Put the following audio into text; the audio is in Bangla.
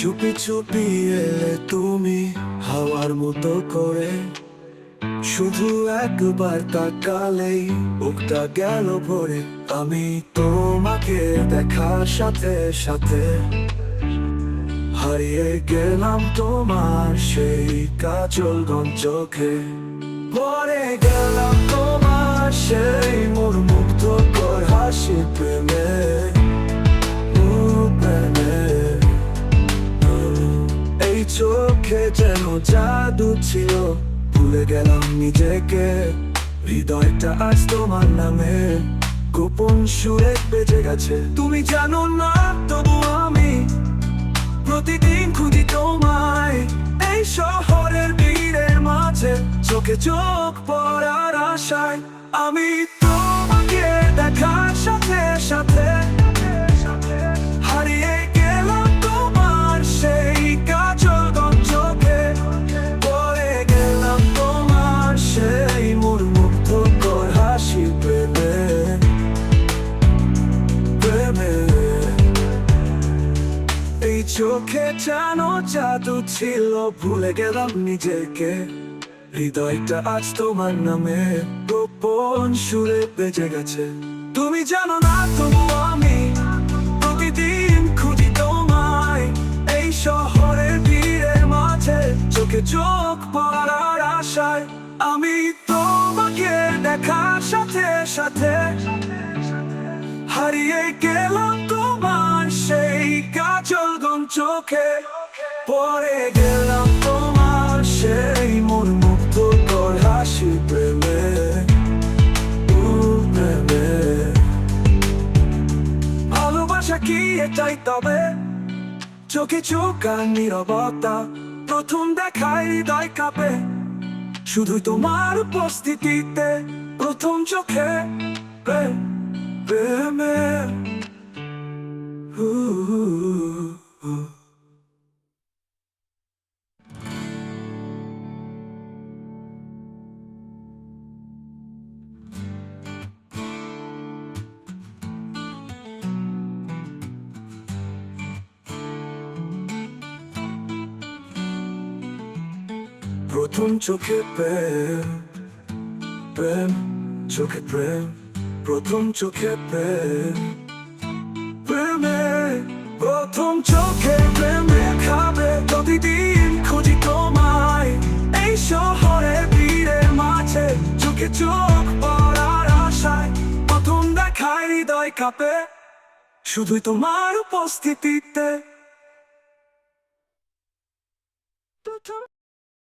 চুপি চুপি এলে তুমি হাওয়ার মতো করে। শুধু একবার তাকালেই বুকটা গেল ভরে। আমি তোমাকে দেখার সাথে সাথে হারিয়ে গেলাম তোমার সেই কাজল গঞ্জকে পরে গেলাম তোমার সেই মোর মুগ্ধ কর হাসি প্রেমে এই চোখে যেন জাদু ছিল, ভুলে গেলাম নিজেকে। হৃদয়টা আজ তোমার নামে, গোপন সুরে বেজে গেছে। তুমি জানো না তবু চোখে চোখ পড়ার আশায় আমি তোমাকে দেখার সাথে সাথে হারিয়ে গেলাম তোমার সেই পড়ে গেলাম তোমার সেই এই চোখে জানো জাদু ছিল, ভুলে গেলাম নিজেকে। হৃদয়টা আজ তোমার নামে গোপন সুরে বেজে গেছে। তুমি জানো না তবু আমি প্রতিদিন খুঁজি তোমায়। এই শহরের ভিড়ের মাঝে চোখে চোখ পড়ার আশায় আমি তোমাকে দেখার সাথে সাথে হারিয়ে গেলাম তোমার সেই কাজল চোখে। পরে ভালোবাসা কি এটাই তবে? চোখে চোখ আর নিরবতা। প্রথম দেখায় হৃদয় কাঁপে। শুধু তোমার উপস্থিতিতে প্রথম চোখে প্রেমে। প্রথম চোখে প্রেম প্রেম, চোখে প্রেম, প্রথম চোখে প্রেম, প্রেমে, প্রথম চোখে প্রেমে খাবে প্রতিদিন খুঁজি তোমায়। এই শহরে ভিড়ের মাঝে চোখে চোখ পড়ার আশায় প্রথম দেখায় হৃদয় কাঁপে শুধুই তোমার উপস্থিতিতে।